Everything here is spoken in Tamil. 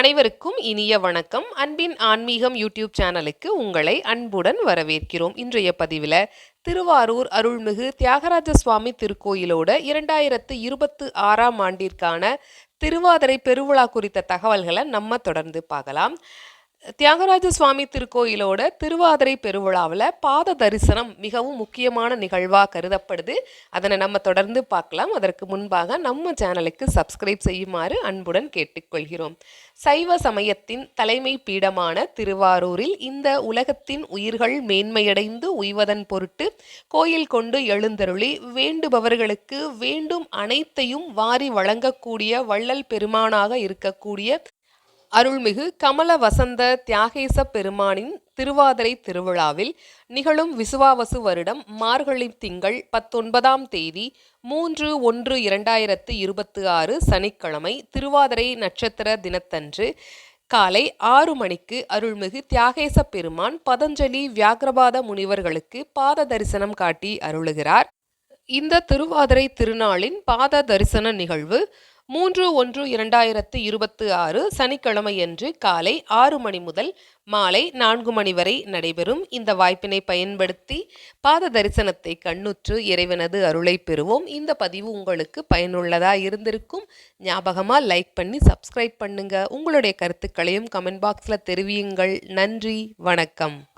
அனைவருக்கும் இனிய வணக்கம். அன்பின் ஆன்மீகம் யூடியூப் சேனலுக்கு உங்களை அன்புடன் வரவேற்கிறோம். இன்றைய பதிவில் திருவாரூர் அருள்மிகு தியாகராஜ சுவாமி திருக்கோயிலோட இரண்டாயிரத்து இருபத்து ஆறாம் ஆண்டிற்கான திருவாதிரை பெருவிழா குறித்த தகவல்களை நம்ம தொடர்ந்து பார்க்கலாம். தியாகராஜ சுவாமி திருக்கோயிலோட திருவாதிரை பெருவிழாவில் பாத தரிசனம் மிகவும் முக்கியமான நிகழ்வாக கருதப்படுது. அதனை நம்ம தொடர்ந்து பார்க்கலாம். அதற்கு முன்பாக நம்ம சேனலுக்கு சப்ஸ்கிரைப் செய்யுமாறு அன்புடன் கேட்டுக்கொள்கிறோம். சைவ சமயத்தின் தலைமை பீடமான திருவாரூரில் இந்த உலகத்தின் உயிர்கள் மேன்மையடைந்து உய்வதன் பொருட்டு கோயில் கொண்டு எழுந்தருளி வேண்டுபவர்களுக்கு வேண்டும் அனைத்தையும் வாரி வழங்கக்கூடிய வள்ளல் பெருமானாக இருக்கக்கூடிய அருள்மிகு கமல வசந்த தியாகேச பெருமானின் திருவாதிரை திருவிழாவில் நிகழும் விசுவாவசு வருடம் மார்கழி திங்கள் பத்தொன்பதாம் தேதி மூன்று ஒன்று இரண்டாயிரத்து இருபத்தி ஆறு சனிக்கிழமை திருவாதிரை நட்சத்திர தினத்தன்று காலை ஆறு மணிக்கு அருள்மிகு தியாகேச பெருமான் பதஞ்சலி வியாக்கிரபாத முனிவர்களுக்கு பாத தரிசனம் காட்டி அருளுகிறார். இந்த திருவாதிரை திருநாளின் பாத தரிசன நிகழ்வு மூன்று ஒன்று இரண்டாயிரத்து இருபத்து ஆறு சனிக்கிழமையன்று காலை ஆறு மணி முதல் மாலை நான்கு மணி வரை நடைபெறும். இந்த வாய்ப்பினை பயன்படுத்தி பாத தரிசனத்தை கண்ணுற்று இறைவனது அருளை பெறுவோம். இந்த பதிவு உங்களுக்கு பயனுள்ளதாக இருந்திருக்கும். ஞாபகமாக லைக் பண்ணி சப்ஸ்கிரைப் பண்ணுங்கள் உங்களுடைய கருத்துக்களையும் கமெண்ட் பாக்ஸில் தெரிவியுங்கள். நன்றி வணக்கம்.